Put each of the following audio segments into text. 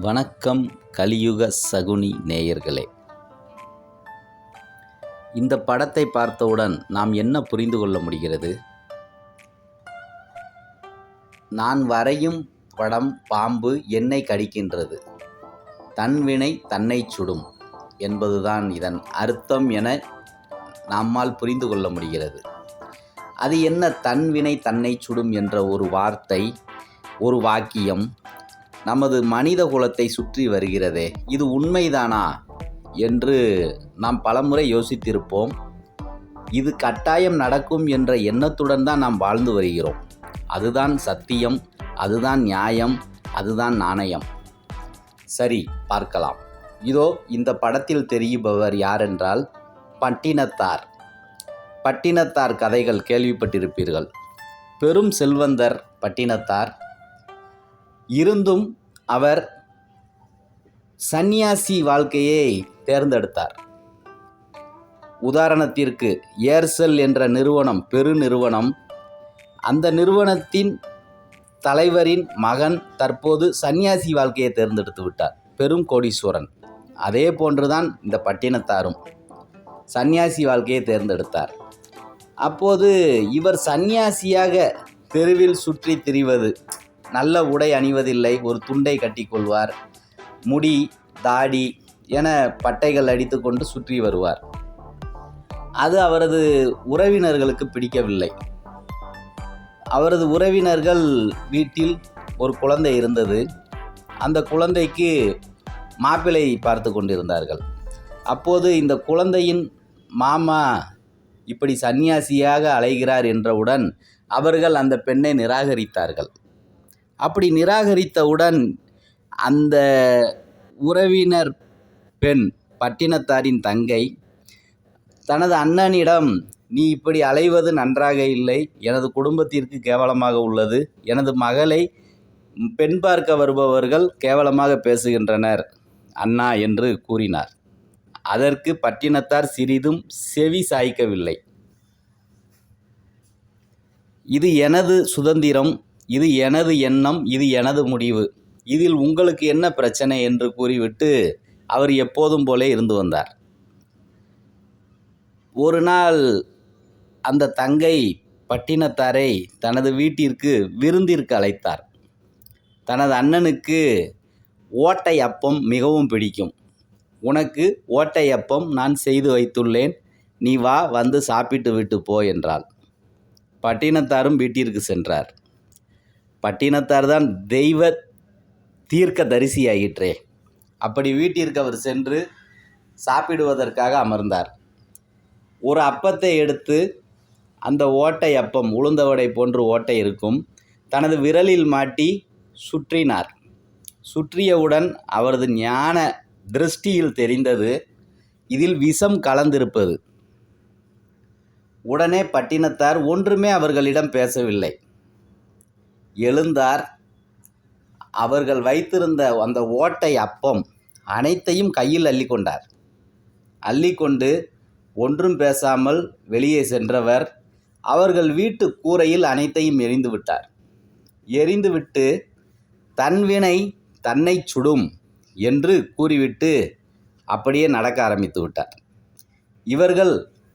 வணக்கம் கலியுக சகுனி நேயர்களே. இந்த படத்தை பார்த்தவுடன் நாம் என்ன புரிந்து கொள்ள முடிகிறது? நான் வரையும் படம் பாம்பு என்னை கடிக்கின்றது. தன்வினை தன்னை சுடும் என்பதுதான் இதன் அர்த்தம் என நம்மால் புரிந்து கொள்ள முடிகிறது. அது என்ன தன்வினை தன்னை சுடும் என்ற ஒரு வார்த்தை ஒரு வாக்கியம் நமது மனித குலத்தை சுற்றி வருகிறதே இது உண்மைதானா என்று நாம் பலமுறை யோசித்திருப்போம். இது கட்டாயம் நடக்கும் என்ற எண்ணத்துடன் தான் நாம் வாழ்ந்து வருகிறோம். அதுதான் சத்தியம் அதுதான் நியாயம் அதுதான் நாணயம். சரி பார்க்கலாம். இதோ இந்த படத்தில் தெரியுபவர் யாரென்றால் பட்டினத்தார். பட்டினத்தார் கதைகள் கேள்விப்பட்டிருப்பீர்கள். பெரும் செல்வந்தர் பட்டினத்தார். இருந்தும் அவர் சந்நியாசி வாழ்க்கையை தேர்ந்தெடுத்தார். உதாரணத்திற்கு ஏர்செல் என்ற நிறுவனம் பெருநிறுவனம் அந்த நிறுவனத்தின் தலைவரின் மகன் தற்போது சந்நியாசி வாழ்க்கையை தேர்ந்தெடுத்து விட்டார் பெரும் கோடீஸ்வரன். அதே போன்றுதான் இந்த பட்டினத்தாரும் சந்நியாசி வாழ்க்கையை தேர்ந்தெடுத்தார். அப்போது இவர் சந்நியாசியாக தெருவில் சுற்றி திரிவது நல்ல உடை அணிவதில்லை ஒரு துண்டை கட்டிக்கொள்வார் முடி தாடி என பட்டைகள் அடித்துக்கொண்டு சுற்றி வருவார். அது அவரது உறவினர்களுக்கு பிடிக்கவில்லை. அவரது உறவினர்கள் வீட்டில் ஒரு குழந்தை இருந்தது. அந்த குழந்தைக்கு மாப்பிள்ளை பார்த்து கொண்டிருந்தார்கள். அப்போது இந்த குழந்தையின் மாமா இப்படி சந்நியாசியாக அலைகிறார் என்றவுடன் அவர்கள் அந்த பெண்ணை நிராகரித்தார்கள். அப்படி நிராகரித்தவுடன் அந்த உறவினர் பெண் பட்டினத்தாரின் தங்கை தனது அண்ணனிடம் நீ இப்படி அலைவது நன்றாக இல்லை. எனது குடும்பத்திற்கு கேவலமாக உள்ளது. எனது மகளை பெண் பார்க்க வருபவர்கள் கேவலமாக பேசுகின்றனர். அண்ணா என்று கூறினார். அதற்கு பட்டினத்தார் சிறிதும் செவி சாய்க்கவில்லை. இது எனது சுதந்திரம். இது எனது எண்ணம் இது எனது முடிவு. இதில் உங்களுக்கு என்ன பிரச்சனை என்று கூறிவிட்டு அவர் எப்போதும் போலே இருந்து வந்தார். ஒரு நாள் அந்த தங்கை பட்டினத்தாரை தனது வீட்டிற்கு விருந்திற்கு அழைத்தார். தனது அண்ணனுக்கு ஓட்டை அப்பம் மிகவும் பிடிக்கும். உனக்கு ஓட்டை அப்பம் நான் செய்து வைத்துள்ளேன். நீ வா வந்து சாப்பிட்டு விட்டு போ என்றாள். பட்டினத்தாரும் வீட்டிற்கு சென்றார். பட்டினத்தார் தான் தெய்வ தீர்க்க தரிசியாயிற்றே அப்படி வீட்டிற்கு அவர் சென்று சாப்பிடுவதற்காக அமர்ந்தார். ஒரு அப்பத்தை எடுத்து அந்த ஓட்டை அப்பம் உளுந்தவடை போன்று ஓட்டை இருக்கும் தனது விரலில் மாட்டி சுற்றினார். சுற்றியவுடன் அவரது ஞான திருஷ்டியில் தெரிந்தது இதில் விஷம் கலந்திருப்பது. உடனே பட்டினத்தார் ஒன்றுமே அவர்களிடம் பேசவில்லை. எழுந்தார். அவர்கள் வைத்திருந்த அந்த ஓட்டை அப்பம் அனைத்தையும் கையில் அள்ளிக்கொண்டார். அள்ளிக்கொண்டு ஒன்றும் பேசாமல் வெளியே சென்றவர் அவர்கள் வீட்டு கூரையில் அனைத்தையும் எரிந்து விட்டார். எரிந்துவிட்டு தன்வினை தன்னை சுடும் என்று கூறிவிட்டு அப்படியே நடக்க ஆரம்பித்து விட்டார். இவர்கள்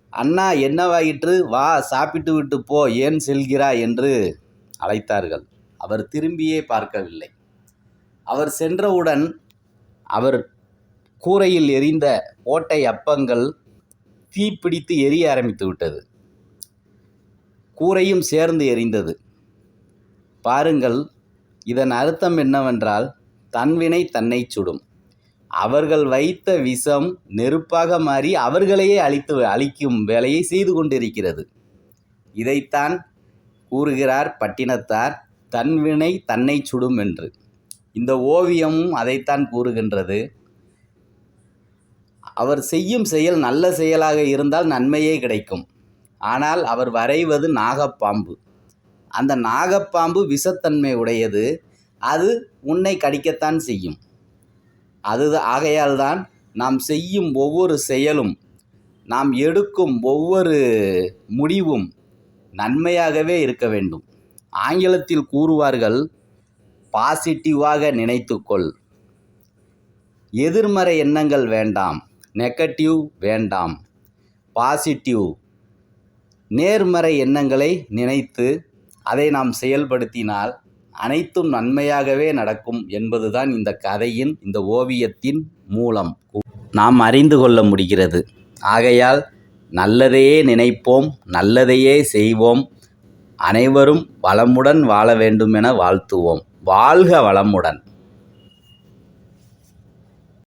அண்ணா என்னவாயிற்று? வா சாப்பிட்டு விட்டு போ ஏன் செல்கிறாய்? என்று அழைத்தார்கள். அவர் திரும்பியே பார்க்கவில்லை. அவர் சென்றவுடன் அவர் கூரையில் எரிந்த ஓட்டை அப்பங்கள் தீப்பிடித்து எரிய ஆரம்பித்து விட்டது. கூரையும் சேர்ந்து எரிந்தது. பாருங்கள் இதன் அர்த்தம் என்னவென்றால் தன்வினை தன்னை சுடும். அவர்கள் வைத்த விஷம் நெருப்பாக மாறி அவர்களையே அழித்து அழிக்கும் வேலையை செய்து கொண்டிருக்கிறது. இதைத்தான் கூறுகிறார் பட்டினத்தார். தன்வினை தன்னை சுடும் என்று. இந்த ஓவியமும் அதைத்தான் கூறுகின்றது. அவர் செய்யும் செயல் நல்ல செயலாக இருந்தால் நன்மையே கிடைக்கும். ஆனால் அவர் வரைவது நாகப்பாம்பு. அந்த நாகப்பாம்பு விஷத்தன்மை உடையது. அது உன்னை கடிக்கத்தான் செய்யும். அது ஆகையால் தான் நாம் செய்யும் ஒவ்வொரு செயலும் நாம் எடுக்கும் ஒவ்வொரு முடிவும் நன்மையாகவே இருக்க வேண்டும். ஆங்கிலத்தில் கூறுவார்கள் பாசிட்டிவாக நினைத்துக்கொள். எதிர்மறை எண்ணங்கள் வேண்டாம் நெகட்டிவ் வேண்டாம். பாசிட்டிவ் நேர்மறை எண்ணங்களை நினைத்து அதை நாம் செயல்படுத்தினால் அனைத்தும் நன்மையாகவே நடக்கும் என்பதுதான் இந்த கதையின் இந்த ஓவியத்தின் மூலம். நாம் அறிந்து கொள்ள முடிகிறது. ஆகையால் நல்லதையே நினைப்போம் நல்லதையே செய்வோம். அனைவரும் வளமுடன் வாழ வேண்டும் என வாழ்த்துவோம். வாழ்க வளமுடன்.